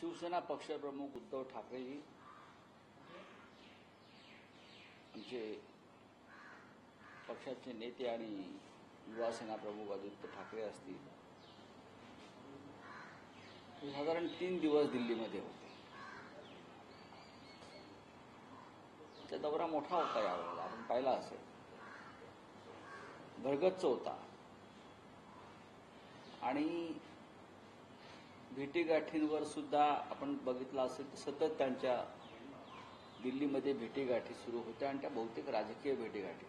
शिवसेना पक्षप्रमुख उद्धव ठाकरेजी आमचे पक्षाचे नेते आणि युवासेना प्रमुख आदित्य ठाकरे असतील साधारण तीन दिवस दिल्लीमध्ये होते. त्या दौरा मोठा होता यावेळेला आपण पाहिला असेल. भरगच्च होता. आणि भेटीगाठींवर सुद्धा आपण बघितलं असेल तर सतत त्यांच्या दिल्लीमध्ये भेटीगाठी सुरू होत्या आणि त्या बहुतेक राजकीय भेटीगाठी.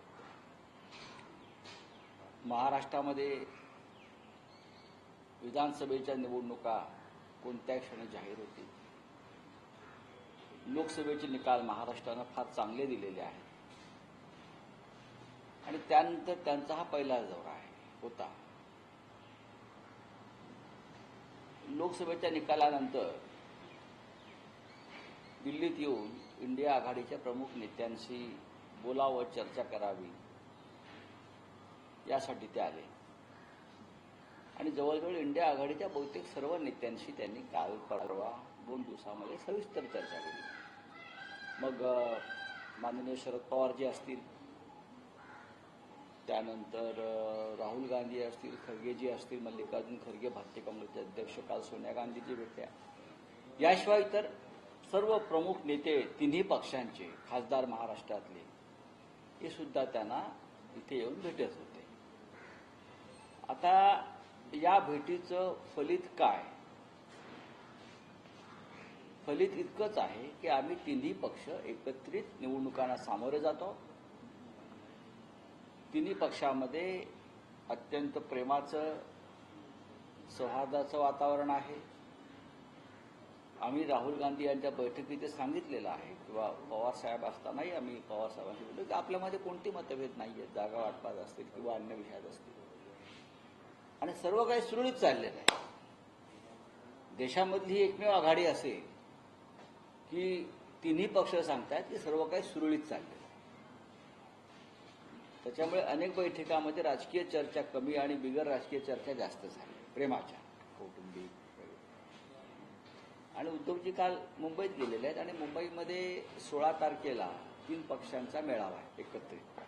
महाराष्ट्रामध्ये विधानसभेच्या निवडणुका कोणत्या क्षणी जाहीर होतील? लोकसभेचे निकाल महाराष्ट्रानं फार चांगले दिलेले आहेत. आणि त्यानंतर त्यांचा हा पहिला दौरा आहे होता. लोकसभेच्या निकालानंतर दिल्लीत येऊन इंडिया आघाडीच्या प्रमुख नेत्यांशी बोलावं चर्चा करावी यासाठी ते आले. आणि जवळजवळ इंडिया आघाडीच्या बहुतेक सर्व नेत्यांशी त्यांनी काल परवा दोन दिवसामध्ये सविस्तर चर्चा केली. मग माननीय शरद पवार जे असतील त्यानंतर राहुल गांधी असतील खरगेजी असतील मल्लिकार्जुन खरगे भारतीय काँग्रेसचे अध्यक्ष काल सोनिया गांधीजी भेटल्या. याशिवाय इतर सर्व प्रमुख नेते तिन्ही पक्षांचे खासदार महाराष्ट्रातले हे सुद्धा त्यांना इथे येऊन भेटत होते. आता या भेटीचं फलित काय? फलित इतकंच आहे की आम्ही तिन्ही पक्ष एकत्रित निवडणुकांना सामोरे जातो. तिन्ही पक्षामध्ये अत्यंत प्रेमाचं सौहार्दाचं वातावरण आहे. आम्ही राहुल गांधी यांच्या बैठकीत सांगितलेलं आहे किंवा पवारसाहेब असतानाही आम्ही पवारसाहेबांशी बोललो की आपल्यामध्ये कोणती मतभेद नाही आहेत जागा वाटपात असतील किंवा अन्य विषयात असतील. आणि सर्व काही सुरळीत चाललेलं आहे. देशामधली एकमेव आघाडी असेल की तिन्ही पक्ष सांगतात की सर्व काही सुरळीत चालले त्याच्यामुळे अनेक बैठकामध्ये राजकीय चर्चा कमी आणि बिगर राजकीय चर्चा जास्त झाल्या प्रेमाच्या कौटुंबिक आणि उद्धवजी काल मुंबईत गेलेले आहेत आणि मुंबईमध्ये सोळा तारखेला तीन पक्षांचा मेळावा आहे एकत्रित.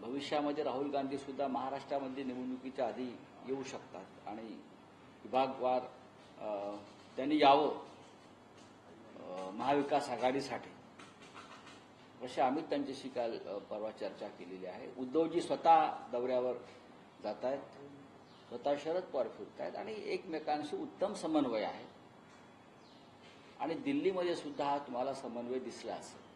भविष्यामध्ये राहुल गांधी सुद्धा महाराष्ट्रामध्ये निवडणुकीच्या आधी येऊ शकतात आणि विभागवार त्यांनी यावं महाविकास आघाडीसाठी. अशी आम्ही त्यांच्याशी काल परवा चर्चा केलेली आहे. उद्धवजी स्वतः दौऱ्यावर जात आहेत स्वतः शरद पवार फिरत आहेत आणि एकमेकांशी उत्तम समन्वय आहे. आणि दिल्लीमध्ये सुद्धा हा तुम्हाला समन्वय दिसला असेल.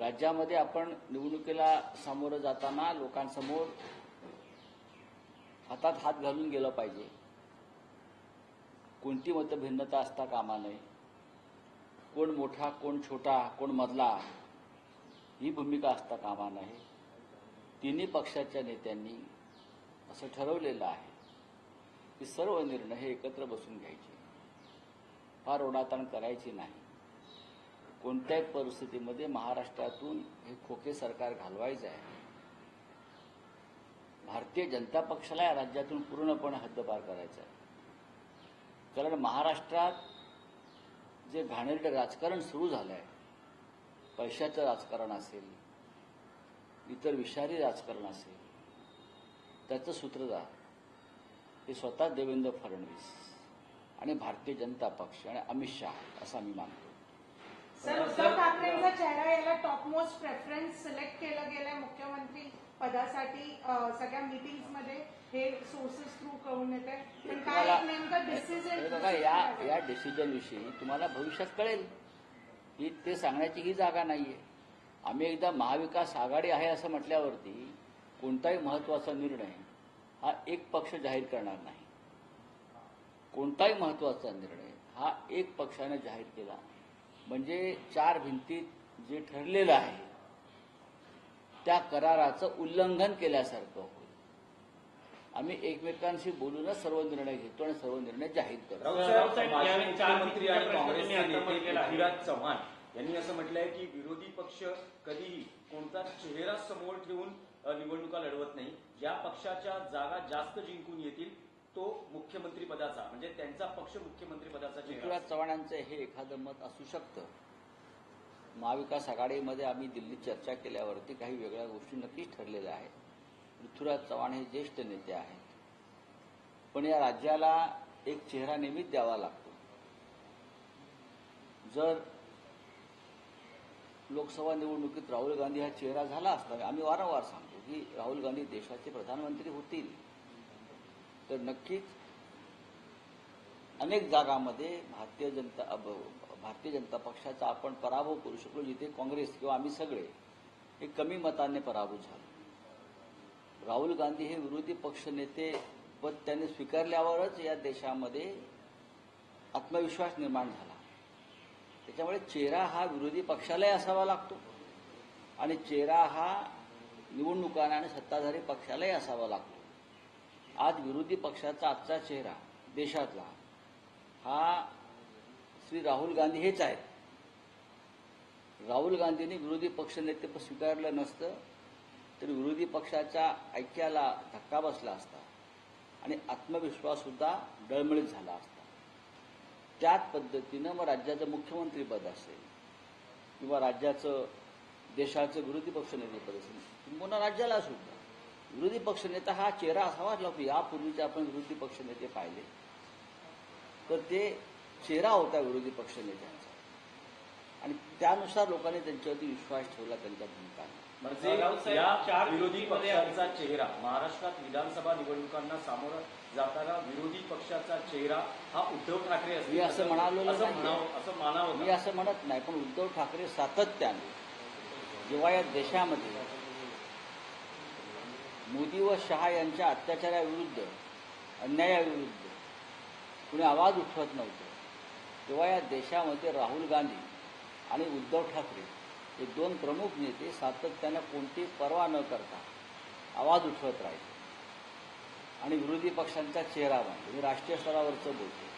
राज्यामध्ये आपण निवडणुकीला सामोरं जाताना लोकांसमोर हातात हात घालून गेलं पाहिजे. कोणती मतभिन्नता असता कामा नये. कोण मोठा कोण छोटा कोण मधला ही भूमिका असता कामा नये. तिन्ही पक्षाच्या नेत्यांनी असं ठरवलेलं आहे की सर्व निर्णय हे एकत्र बसून घ्यायचे. फार ओढाताण करायची नाही. कोणत्याही परिस्थितीमध्ये महाराष्ट्रातून हे खोके सरकार घालवायचं आहे. भारतीय जनता पक्षाला या राज्यातून पूर्णपणे हद्दपार करायचं आहे. कारण महाराष्ट्रात जे घाणेरडं राजकारण सुरू झालं आहे पैशाचं राजकारण असेल इतर विषारी राजकारण असेल त्याचं सूत्रधार हे स्वतः देवेंद्र फडणवीस आणि भारतीय जनता पक्ष आणि अमित शहा असं मी मानतो. सर उद्धव ठाकरेंचा चेहरा याला टॉप मोस्ट प्रेफरन्स सिलेक्ट केलं गेलंय मुख्यमंत्री पदासाठी सगळ्या मीटिंग्समध्ये. हे सोर्सेस थ्रू कळून येते पण काय हे बघा या या डिसिजन विषयी तुम्हाला भविष्यात कळेल की ते सांगण्याची ही जागा नाहीये. आम्ही एकदा महाविकास आघाडी आहे असं म्हटल्यावरती कोणताही महत्त्वाचा निर्णय हा एक पक्ष जाहीर करणार नाही. कोणताही महत्त्वाचा निर्णय हा एक पक्षाने जाहीर केला म्हणजे चार भिंतीत जे ठरलेलं आहे त्या कराराचं उल्लंघन केल्यासारखं होईल. आम्ही एकमेकांशी बोलूनच सर्व निर्णय घेतो आणि सर्व निर्णय जाहीर करतो. माजी मुख्यमंत्री आणि काँग्रेसचे नेते. पृथ्वीराज चव्हाण यांनी असं म्हटलंय की विरोधी पक्ष कधीही कोणता चेहरा समोर ठेवून निवडणुका लढवत नाही. ज्या पक्षाच्या जागा जास्त जिंकून येतील तो मुख्यमंत्री पदाचा म्हणजे त्यांचा पक्ष मुख्यमंत्री पदाचा चेहरा पृथ्वीराज चव्हाणांचं हे एखादं मत असू शकतं. महाविकास आघाडीमध्ये आम्ही दिल्लीत चर्चा केल्यावरती काही वेगळ्या गोष्टी नक्कीच ठरलेल्या आहेत. पृथ्वीराज चव्हाण हे ज्येष्ठ नेते आहेत. पण या राज्याला एक चेहरा नेहमीच द्यावा लागतो. जर लोकसभा निवडणुकीत राहुल गांधी हा चेहरा झाला असता आम्ही वारंवार सांगतो की राहुल गांधी देशाचे प्रधानमंत्री होतील. तर नक्कीच अनेक जागांमध्ये भारतीय जनता भारतीय जनता पक्षाचा आपण पराभव करू शकलो जिथे काँग्रेस किंवा आम्ही सगळे हे कमी मताने पराभूत झालो. राहुल गांधी हे विरोधी पक्षनेते पद त्यांनी स्वीकारल्यावरच या देशामध्ये आत्मविश्वास निर्माण झाला. त्याच्यामुळे चेहरा हा विरोधी पक्षालाही असावा लागतो आणि चेहरा हा निवडणुकांना आणि सत्ताधारी पक्षालाही असावा लागतो. आज विरोधी पक्षाचा आजचा चेहरा देशातला हा श्री राहुल गांधी हेच आहेत. राहुल गांधींनी विरोधी पक्षनेतेपद स्वीकारलं नसतं. तर विरोधी पक्षाच्या ऐक्याला धक्का बसला असता आणि आत्मविश्वास सुद्धा डळमळीत झाला असता. त्याच पद्धतीनं मग राज्याचं मुख्यमंत्रीपद असेल किंवा राज्याचं देशाचं विरोधी पक्षनेतेपद असेल किंवा राज्याला सुद्धा. विरोधी पक्षनेता हा चेहरा असावाच लागतो यापूर्वीचे आपण विरोधी पक्षनेते पाहिले. तर ते चेहरा होता विरोधी पक्षनेत्यांचा आणि त्यानुसार लोकांनी त्यांच्यावरती विश्वास ठेवला त्यांच्या भूमिकांना म्हणजे या चार विरोधी पक्षांचा चेहरा महाराष्ट्रात विधानसभा निवडणुकांना सामोरं जाताना विरोधी पक्षाचा चेहरा हा उद्धव ठाकरे मी असं म्हणालो असं. म्हणावं असं मानावं मी? असं म्हणत नाही पण उद्धव ठाकरे सातत्याने जेव्हा या देशामध्ये मोदी व शहा यांच्या अत्याचाराविरुद्ध अन्यायाविरुद्ध कुणी आवाज उठवत नव्हतं तेव्हा या देशामध्ये राहुल गांधी आणि उद्धव ठाकरे हे दोन प्रमुख नेते सातत्यानं कोणती पर्वा न करता आवाज उठवत राहिले. आणि विरोधी पक्षांचा चेहरा बनतो मी राष्ट्रीय स्तरावरचं बोलतो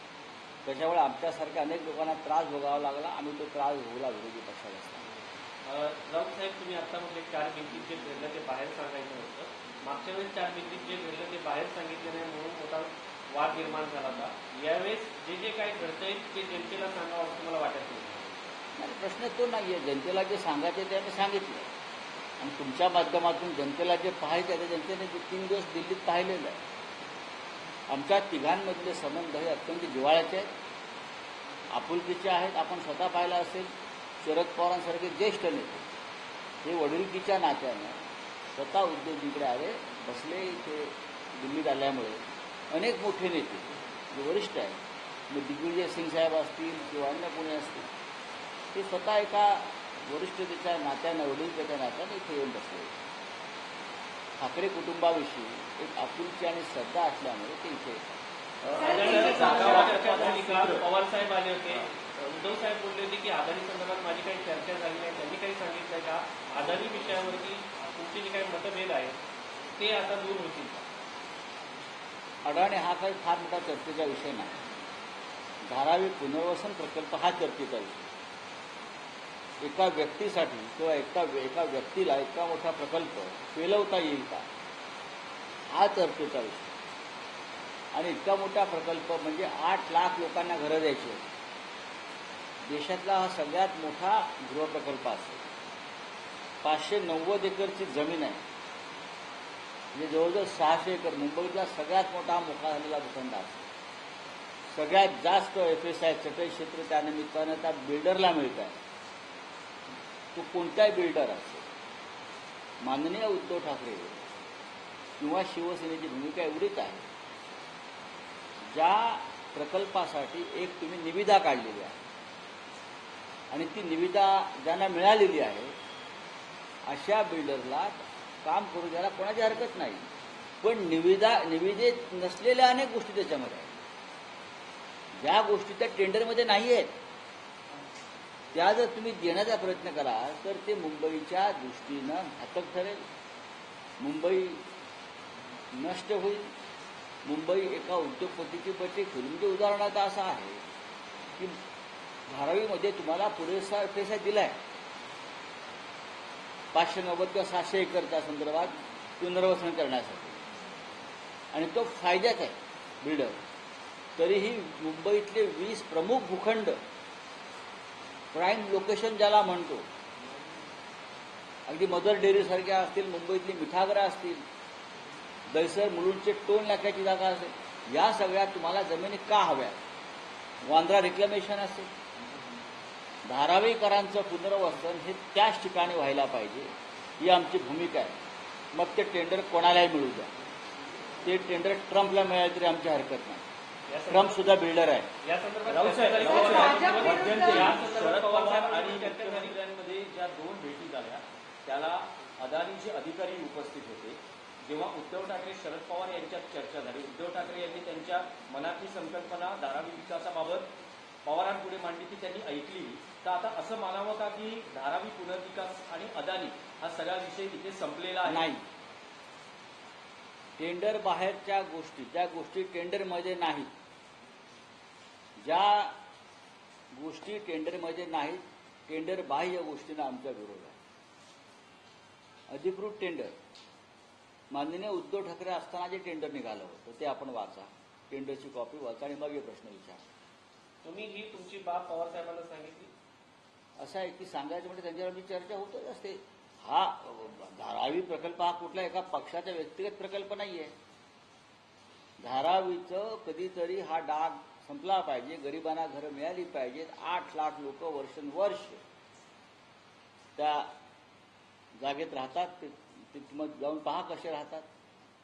त्याच्यामुळे आमच्यासारख्या अनेक लोकांना त्रास भोगावा लागला. आम्ही तो त्रास भोगला विरोधी पक्षाला. राऊत साहेब तुम्ही आता म्हटले चार भिंतीत जे घडलं ते बाहेर सांगायचं होतं. मागच्या वेळेस चार भिंतीत जे घडलं ते बाहेर सांगितले नाही म्हणून मोठा वाद निर्माण झाला होता. यावेळेस जे जे काही घडतंय ते जनतेला सांगावं असं मला वाटत नाही. प्रश्न तो नाही आहे जनतेला जे सांगायचे ते आम्ही सांगितलं. आणि तुमच्या माध्यमातून जनतेला जे पाहायचं आहे ते जनतेने ते तीन दिवस दिल्लीत पाहिलेलं आहे. आमच्या तिघांमधले संबंध हे अत्यंत जिव्हाळ्याचे आहेत. आपुलकीचे आहेत. आपण स्वतः पाहिला असेल शरद पवारांसारखे ज्येष्ठ नेते. हे वडिलकीच्या नात्यानं स्वतः उद्योग उद्योगीकडे आले बसले इथे दिल्लीत आल्यामुळे. अनेक मोठे नेते जे वरिष्ठ आहेत. मग दिग्विजय सिंग साहेब असतील किंवा अन्य कोणी असतील ते स्वतः एका वरिष्ठतेच्या नात्यानं वडीलतेच्या नात्यानं इथे येऊन बसले. ठाकरे कुटुंबाविषयी एक आपुलकी आणि श्रद्धा असल्यामुळे ते इथे पवार साहेब आले होते. उद्धव साहेब बोलले होते की आदानी संदर्भात माझी काही चर्चा झाली नाही. त्यांनी काही सांगितलं का? आदानी विषयावरती तुमचे जे काही मतभेद आहेत? ते आता दूर होतील. अडाणी हा काही फार मोठा चर्चेचा विषय नाही. धारावी पुनर्वसन प्रकल्प हा चर्चेचा विषय. एका व्यक्तीसाठी किंवा एका एका व्यक्तीला इतका मोठा प्रकल्प पेलवता येईल का? हा चर्चेचा विषय. आणि इतका मोठा प्रकल्प म्हणजे आठ लाख लोकांना घरं द्यायची होती. देशातला हा सगळ्यात मोठा गृहप्रकल्प असेल. पाचशे नव्वद एकरची जमीन आहे. म्हणजे जवळजवळ सहाशे एकर मुंबईतला सगळ्यात मोठा मोठा झालेला भूखंड असेल सगळ्यात जास्त एफ एस आय चटई क्षेत्र त्यानिमित्तानं त्या बिल्डरला मिळत आहे तो कोणताही बिल्डर असेल माननीय उद्धव ठाकरे किंवा शिवसेनेची भूमिका एवढीच आहे ज्या प्रकल्पासाठी एक तुम्ही निविदा काढलेली आहे. आणि ती निविदा ज्यांना मिळालेली आहे अशा बिल्डरला काम करू द्यायला कोणाची हरकत नाही. पण निविदा निविदेत नसलेल्या अनेक गोष्टी त्याच्यामध्ये आहेत. ज्या गोष्टी त्या टेंडरमध्ये नाही आहेत त्या जर तुम्ही देण्याचा प्रयत्न कराल तर ते मुंबईच्या दृष्टीनं घातक ठरेल. मुंबई नष्ट होईल. मुंबई एका उद्योगपतीची बचत होईल. म्हणजे उदाहरणार्थ असं आहे की धारावीमध्ये तुम्हाला पुरेसा पैसा दिलाय. पाचशे नव्वद किंवा सहाशे एकरच्या संदर्भात पुनर्वसन करण्यासाठी. आणि तो फायद्यात आहे बिल्डर. तरीही मुंबईतले वीस प्रमुख भूखंड प्राईम लोकेशन ज्याला म्हणतो. अगदी मदर डेअरीसारख्या असतील मुंबईतली मिठागरा असतील दैसर मुलुंडचे टोल नाक्याची जागा असेल या सगळ्या तुम्हाला जमिनी का हव्या? वांद्रा रिक्लेमेशन असेल. धारावीकरांचं पुनर्वसन हे त्याच ठिकाणी व्हायला पाहिजे. ही आमची भूमिका आहे. मग ते टेंडर कोणालाही मिळू द्या. ते टेंडर ट्रम्पला मिळाले तरी आमची हरकत नाही. ट्रम्प सुद्धा बिल्डर आहे. या संदर्भात मध्यंतरी शरद पवार आणि. मुख्यमंत्र्यांमध्ये ज्या दोन भेटी झाल्या त्याला अदानीचे अधिकारी उपस्थित होते. जेव्हा उद्धव ठाकरे शरद पवार यांच्यात चर्चा झाली. उद्धव ठाकरे यांनी त्यांच्या मनातली संकल्पना धारावी विकासाबाबत पवारांपुढे मांडली ती त्यांनी ऐकली. तर आता असं मानावं का की धारावी पुनर्विकास आणि अदानी हा सगळा विषय इथे संपलेला आहे? नाही. टेंडर बाहेरच्या गोष्टी त्या गोष्टी टेंडरमध्ये नाहीत. ज्या गोष्टी टेंडरमध्ये नाहीत टेंडर बाह्य गोष्टींना आमचा विरोध आहे. अधिकृत टेंडर. माननीय उद्धव ठाकरे असताना जे टेंडर निघालं होतं ते आपण वाचा. टेंडरची कॉपी वाचा आणि मग हे प्रश्न विचारा. तुम्ही ही तुमची बाब पवार साहेबांना सांगितली? असं आहे की सांगायचं म्हणजे त्यांच्यावर आमची चर्चा होतच असते. हा धारावी प्रकल्प हा कुठला एका पक्षाचा व्यक्तिगत प्रकल्प नाही आहे धारावीचं कधीतरी हा डाग संपला पाहिजे गरिबांना घरं मिळाली पाहिजेत. आठ लाख लोक वर्षानुवर्ष त्या जागेत राहतात ते ते मग जाऊन पहा कसे राहतात.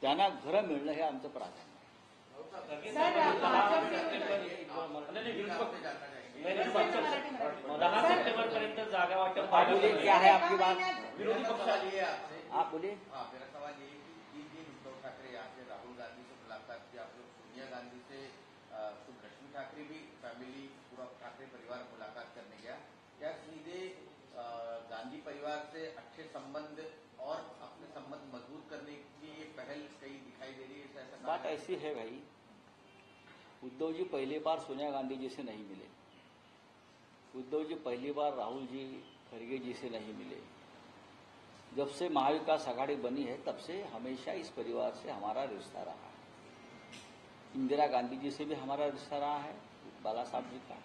त्यांना घरं मिळणं हे आमचं प्राधान्य दहा सप्टेंबर पर्यंत जागा वाटप आप बोलिए, क्या है। आपकी बात? विरोधी पक्ष ये है आपसे. आप बोलिए. हाँ मेरा सवाल ये है कि जिस दिन उद्धव ठाकरे यहाँ से राहुल गांधी से मुलाकात की आप लोग सोनिया गांधी से खुद रश्मि ठाकरे भी फैमिली पूरा ठाकरे परिवार मुलाकात करने गया. क्या सीधे गांधी परिवार से अच्छे संबंध और अपने संबंध मज़बूत करने की ये पहल कहीं दिखाई दे रही है बात ऐसी है? भाई उद्धव जी पहली बार सोनिया गांधी जी से नहीं मिले। उद्धव जी, पहली बार राहुल जी खड़गे जी से नहीं मिले। जब से महाविकास आघाड़ी बनी है, तब से हमेशा इस परिवार से हमारा रिश्ता रहा है। इंदिरा गांधी जी से भी हमारा रिश्ता रहा है, बाला साहब जी का।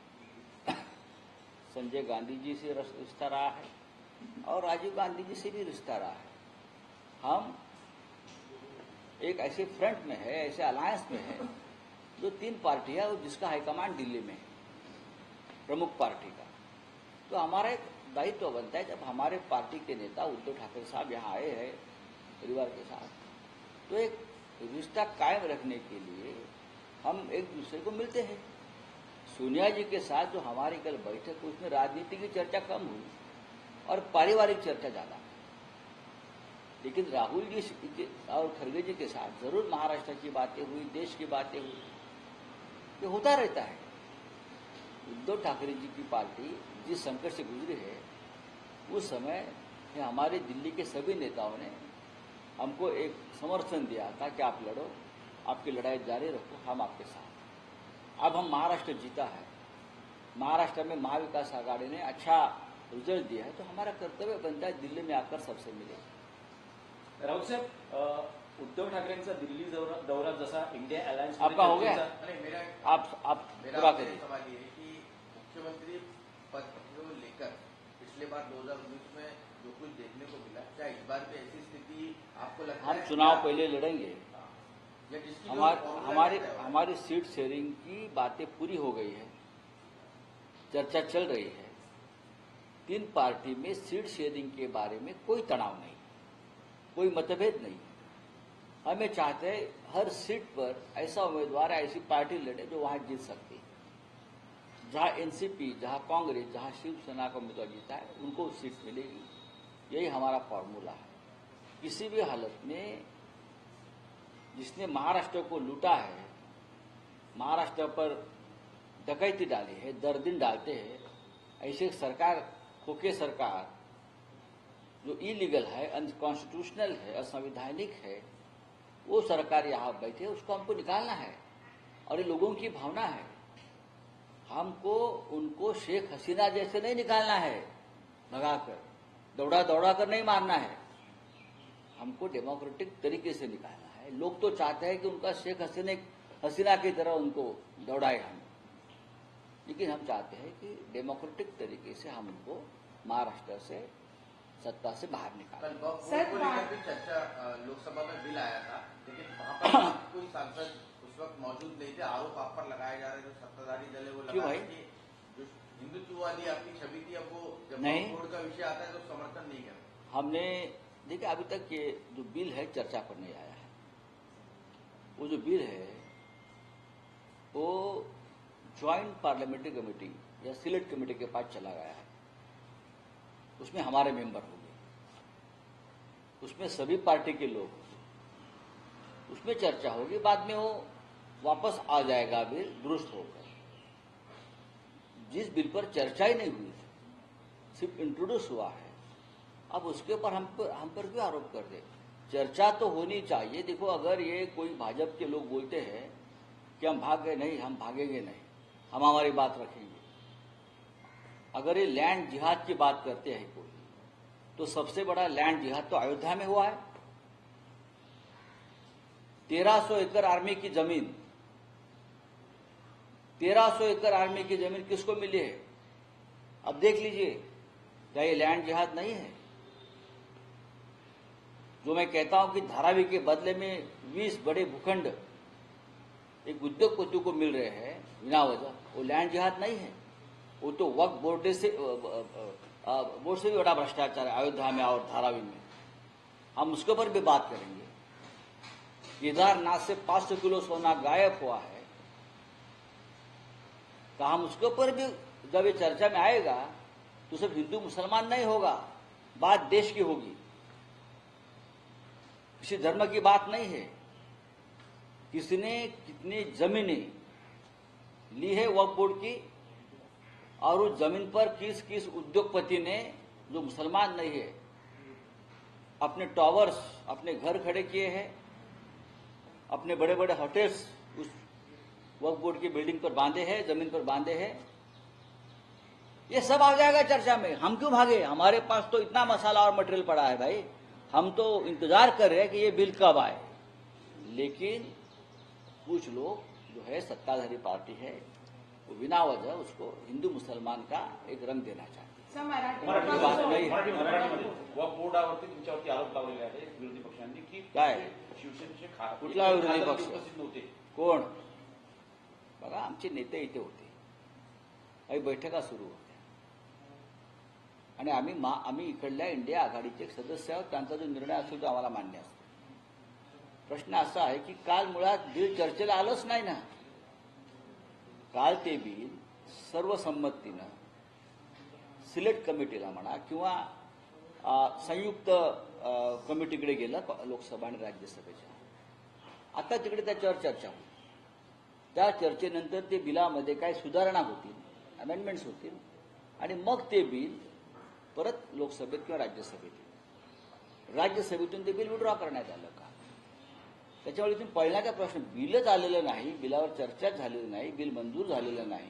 संजय गांधी जी से रिश्ता रहा है और राजीव गांधी जी से भी रिश्ता रहा है। हम एक ऐसे फ्रंट में है, ऐसे अलायंस में है, जो तीन पार्टी है और जिसका हाईकमांड दिल्ली में है। प्रमुख पार्टी का। तो हमारा एक दायित्व बनता है जब हमारे पार्टी के नेता उद्धव ठाकरे साहब यहाँ आए हैं परिवार के साथ तो एक रिश्ता कायम रखने के लिए हम एक दूसरे को मिलते हैं। सोनिया जी के साथ जो हमारी कल बैठक हुई, उसमें राजनीति की चर्चा कम हुई और पारिवारिक चर्चा ज़्यादा। लेकिन राहुल जी और खड़गे जी के साथ ज़रूर महाराष्ट्र की बातें हुई, देश की बातें हुई। ये होता रहता है। उद्धव ठाकरे जी की पार्टी जिस संकट से गुजरी है उस समय हमारे दिल्ली के सभी नेताओं ने हमको एक समर्थन दिया था कि आप लड़ो आपकी लड़ाई जारी रखो हम आपके साथ अब हम महाराष्ट्र जीता है। महाराष्ट्र में महाविकास आघाड़ी ने अच्छा रिज़ल्ट दिया है तो हमारा कर्तव्य बनता है दिल्ली में आकर सबसे मिले। राऊत साहब उद्धव ठाकरेंचा दिल्ली दौरा दौरा जसा इंडिया अलायन्स आपका हो गया? आप आप पूरा करिए। सवाल ये है कि मुख्यमंत्री पद को लेकर पिछले बार 2019 में जो कुछ देखने को मिला क्या इस बार भी ऐसी स्थिति आपको लगता हम है चुनाव पहले लड़ेंगे। हाँ। हमार, हमारी हमारी सीट शेयरिंग की बातें पूरी हो गई है। चर्चा चल रही है। तीन पार्टी में सीट शेयरिंग के बारे में कोई तनाव नहीं कोई मतभेद नहीं। हमें चाहते हैं हर सीट पर ऐसा उम्मीदवार ऐसी पार्टी लड़े जो वहाँ जीत सकती है। जहाँ एनसीपी जहाँ कांग्रेस, जहाँ शिवसेना का उम्मीदवार जीता है, उनको सीट मिलेगी। यही हमारा फॉर्मूला है। किसी भी हालत में जिसने महाराष्ट्र को लूटा है, महाराष्ट्र पर डकैती डाली है दर दिन डालते हैं, ऐसे सरकार खोके सरकार, जो इलीगल है अनकॉन्स्टिट्यूशनल है, असंवैधानिक है, वो सरकार यहाँ बैठे, उसको हमको निकालना है। और ये लोगों की भावना है। हमको उनको शेख हसीना जैसे नहीं निकालना है। भगाकर दौड़ा दौड़ा कर नहीं मारना है। हमको डेमोक्रेटिक तरीके से निकालना है। लोग तो चाहते हैं कि उनका शेख हसीने हसीना की तरह उनको दौड़ाए हम। लेकिन हम चाहते हैं कि डेमोक्रेटिक तरीके से हम उनको महाराष्ट्र से सत्ता से बाहर निकालें। चर्चा लोकसभा में बिल आया था लेकिन वहाँ पर कोई सांसद उस वक्त मौजूद नहीं थे। आरोप आप पर लगाए जा रहे थे सत्ताधारी दल है वो लगा कि जो हिंदुत्ववादी आपकी छवि थी अब वो जब नहीं। बोर्ड का विषय आता है तो समर्थन नहीं करते। हमने देखिए अभी तक ये जो बिल है चर्चा पर नहीं आया है। वो जो बिल है वो ज्वाइंट पार्लियामेंट्री कमेटी या सिलेक्ट कमेटी के पास चला गया है। उसमें हमारे मेंबर होंगे। उसमें सभी पार्टी के लोग उसमें चर्चा होगी बाद में वो वापस आ जाएगा बिल दुरुस्त होकर। जिस बिल पर चर्चा ही नहीं हुई थी, सिर्फ़ इंट्रोड्यूस हुआ है, अब उसके ऊपर हम पर हम पर क्यों आरोप कर दे? चर्चा तो होनी चाहिए। देखो, अगर ये कोई भाजपा के लोग बोलते हैं कि हम भाग नहीं, हम भागेंगे नहीं, हम हमारी बात रखेंगे। अगर ये लैंड जिहाद की बात करते हैं कोई तो सबसे बड़ा लैंड जिहाद तो अयोध्या में हुआ है। तेरह सौ एकड़ आर्मी की ज़मीन तेरह सौ एकड़ आर्मी की ज़मीन किसको मिली है? अब देख लीजिए, क्या ये लैंड जिहाद नहीं है? जो मैं कहता हूँ कि धारावी के बदले में 20 बड़े भूखंड एक उद्योगपति को मिल रहे हैं, बिना वजह, वो लैंड जिहाद नहीं है। वो तो वक्त बोर्ड से बोर्ड से भी बड़ा भ्रष्टाचार है, अयोध्या में और धारावी में। हम उसके ऊपर भी बात करेंगे। केदारनाथ से 500 किलो सोना गायब हुआ है। तो हम उसके ऊपर भी जब ये चर्चा में आएगा तो सिर्फ़ हिंदू मुसलमान नहीं होगा, बात देश की होगी। किसी धर्म की बात नहीं है। किसने कितनी जमीने ली है वक्फ बोर्ड की, और उस ज़मीन पर किस किस उद्योगपति ने जो मुसलमान नहीं है, अपने टॉवर्स, अपने घर खड़े किए हैं, अपने बड़े बड़े होटल्स वक्फ बोर्ड की बिल्डिंग पर बांधे हैं ज़मीन पर बांधे हैं ये सब आ जाएगा चर्चा में हम क्यों भागे हमारे पास तो इतना मसाला और मटेरियल पड़ा है भाई हम तो इंतज़ार कर रहे हैं कि ये बिल कब आए लेकिन कुछ लोग जो है सत्ताधारी पार्टी है वो बिना वजह उसको हिंदू मुसलमान का एक रंग देना चाहते हैं काय? शिवसेनेचे कुठला विरोधी पक्ष? कोण बघा आमचे नेते इथे होते. काही बैठका सुरू होत्या. आणि आम्ही मा आम्ही इकडल्या इंडिया आघाडीचे सदस्य आहोत त्यांचा जो निर्णय असतो तो आम्हाला मान्य असतो. प्रश्न असा आहे की काल मुळात बिल चर्चेला आलंच नाही ना? काल ते बिल सर्वसंमतीनं सिलेक्ट कमिटीला म्हणा किंवा संयुक्त कमिटीकडे गेलं लोकसभा आणि राज्यसभेच्या. आता तिकडे त्याच्यावर चर्चा होती त्या चर्चेनंतर ते बिलामध्ये काय सुधारणा होतील अमेंडमेंट्स होतील आणि मग ते बिल परत लोकसभेत किंवा राज्यसभेत येईल. राज्यसभेतून ते बिल विड्रॉ करण्यात आलं का? त्याच्यामुळे इथून पहिल्याचा प्रश्न बिलच आलेलं नाही बिलावर चर्चाच झालेली नाही बिल मंजूर झालेलं नाही.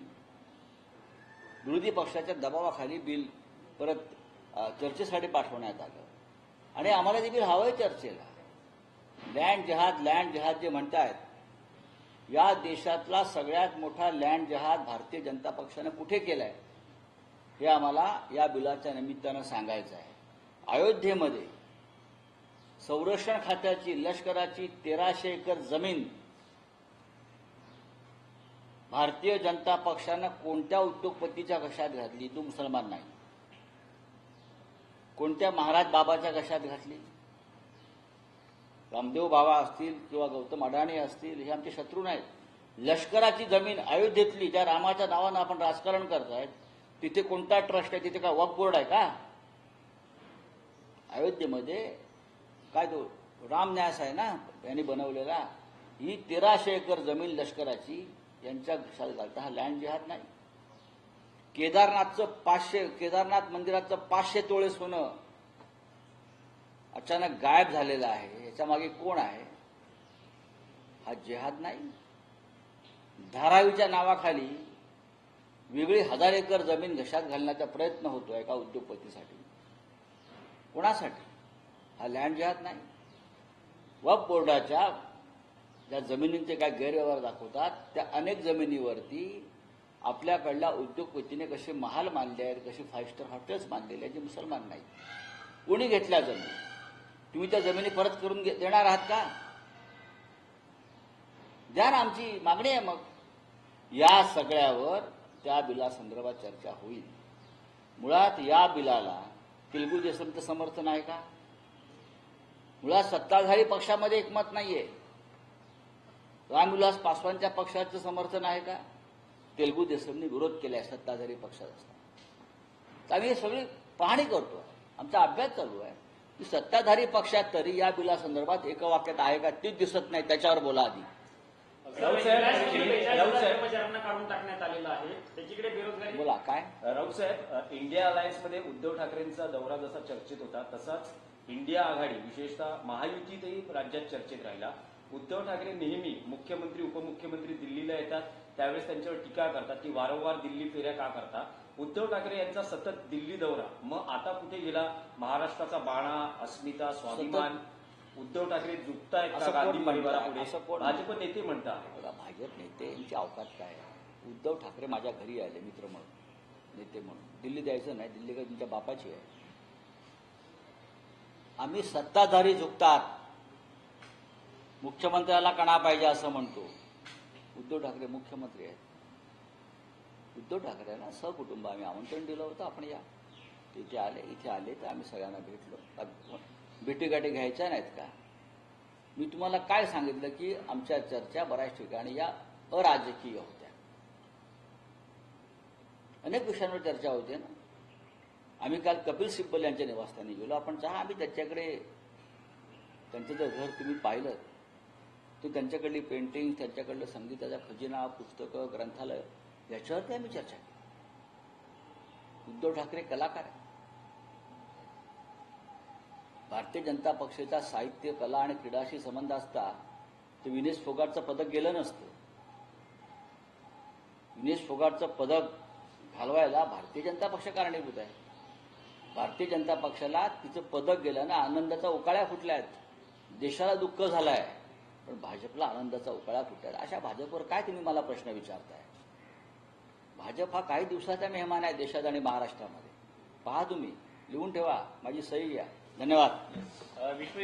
विरोधी पक्षाच्या दबावाखाली बिल परत चर्चेसाठी पाठवण्यात आलं. आणि आम्हाला ते बिल हवंय चर्चेला. लँड जहाज लँड जहाज जे म्हणतायत या देशातला सगळ्यात मोठा लँड जहाज भारतीय जनता पक्षानं कुठे केलाय? हे आम्हाला या बिलाच्या निमित्तानं सांगायचं आहे. अयोध्येमध्ये संरक्षण खात्याची लष्कराची तेराशे एकर जमीन भारतीय जनता पक्षानं कोणत्या उद्योगपतीच्या कशात घातली? तू मुसलमान नाही. कोणत्या महाराज बाबाच्या कशात घातली? रामदेव बाबा असतील किंवा गौतम अडाणी असतील हे आमचे शत्रू नाहीत. लष्कराची जमीन अयोध्येतली त्या रामाच्या नावानं आपण राजकारण करतायत तिथे कोणता ट्रस्ट आहे तिथे काय वॉक बोर्ड आहे का? अयोध्येमध्ये काय तो राम न्यास आहे ना यांनी बनवलेला ही तेराशे एकर जमीन लष्कराची यांच्या घशात घालता. हा लँड जिहाद नाही केदारनाथचं पाचशे केदारनाथ मंदिराचं पाचशे तोळे सोनं अचानक गायब झालेलं आहे. याच्या मागे कोण आहे? हा जेहाद नाही. धारावीच्या नावाखाली वेगळी हजार एकर जमीन घशात घालण्याचा प्रयत्न होतोय एका उद्योगपतीसाठी. कोणासाठी? हा लँड जेहाद नाही. वक्फ बोर्डाच्या ज्या जमिनींचे काय गैरव्यवहार दाखवतात त्या अनेक जमिनीवरती आपल्याकडल्या उद्योगपतीने कसे महाल मानले आहेत कसे फाईव्ह स्टार हॉटेल्स मानलेले आहेत जे मुसलमान नाही कोणी घेतल्या जमीन? तुम्ही त्या जमिनी परत करून घे- देणार आहात का? द्या ना आमची मागणी आहे मग. या सगळ्यावर त्या बिलासंदर्भात चर्चा होईल. मुळात या बिलाला तेलगू देशमचं समर्थन आहे का? मुळात सत्ताधारी पक्षामध्ये एकमत नाहीये. रामविलास पासवानच्या पक्षाचं समर्थन आहे का? तेलगू देशमने विरोध केलाय सत्ताधारी पक्षात असताना तर आम्ही हे सगळी पाहणी करतो आमचा अभ्यास चालू आहे. की सत्ताधारी पक्षात तरी या बिलासंदर्भात एकवाक्यात आहे का तेच दिसत नाही त्याच्यावर बोला आधी. राऊत साहेब, राऊत साहेब. कर्मचाऱ्यांना काढून टाकण्यात आलेलं आहे. त्याच्याकडे बेरोजगारी बोला काय? राऊत साहेब इंडिया अलायन्समध्ये उद्धव ठाकरेंचा दौरा जसा चर्चेत होता तसाच इंडिया आघाडी विशेषतः महायुतीतही राज्यात चर्चेत राहिला. उद्धव ठाकरे नेहमी मुख्यमंत्री उपमुख्यमंत्री दिल्लीला येतात. त्यावेळेस त्यांच्यावर टीका करतात की वारंवार दिल्ली फेऱ्या का करता? उद्धव ठाकरे यांचा सतत दिल्ली दौरा. मग आता कुठे गेला? महाराष्ट्राचा बाणा अस्मिता स्वाभिमान. उद्धव ठाकरे झुकतायत गांधी? परिवारापुढे? कोण भाजप नेते म्हणतात. भाजप नेते यांची अवकात काय उद्धव ठाकरे माझ्या घरी आले मित्र म्हणून नेते म्हणून. दिल्ली द्यायचं नाही दिल्ली काय तुमच्या बापाची आहे? आम्ही सत्ताधारी झुकतात. मुख्यमंत्र्याला कणा पाहिजे असं म्हणतो. उद्धव ठाकरे मुख्यमंत्री आहेत. उद्धव ठाकरेंना सहकुटुंब आम्ही आमंत्रण दिलं होतं आपण या. तिथे इथे आले इथे आले तर आम्ही सगळ्यांना भेटलो. भेटीगाठी घ्यायच्या नाहीत का? मी तुम्हाला काय सांगितलं की आमच्या चर्चा बऱ्याच ठिकाणी या अराजकीय होत्या. अनेक विषयांवर चर्चा होते ना. आम्ही काल कपिल सिब्बल यांच्या निवासस्थानी गेलो. आपण चहा आम्ही त्याच्याकडे त्यांचं जर घर तुम्ही पाहिलं तर त्यांच्याकडली पेंटिंग त्यांच्याकडलं संगीताचा खजिना पुस्तकं ग्रंथालय याच्यावरती आम्ही चर्चा केली? उद्धव ठाकरे कलाकार भारतीय जनता पक्षाचा साहित्य कला आणि क्रीडाशी संबंध असता तर विनेश फोगाटचं पदक गेलं नसतं. विनेश फोगाटचं पदक घालवायला भारतीय जनता पक्ष कारणीभूत आहे. भारतीय जनता पक्षाला तिचं पदक गेलं ना आनंदाचा उकाळ्या फुटल्या आहेत. देशाला दुःख झालंय पण भाजपला आनंदाचा उकाळा फुटला अशा भाजपवर काय तुम्ही मला प्रश्न विचारताय? भाजप हा काही दिवसाचा मेहमान आहे देशात आणि महाराष्ट्रामध्ये. पहा तुम्ही लिहून ठेवा माझी सही घ्या. धन्यवाद. अ, विश्व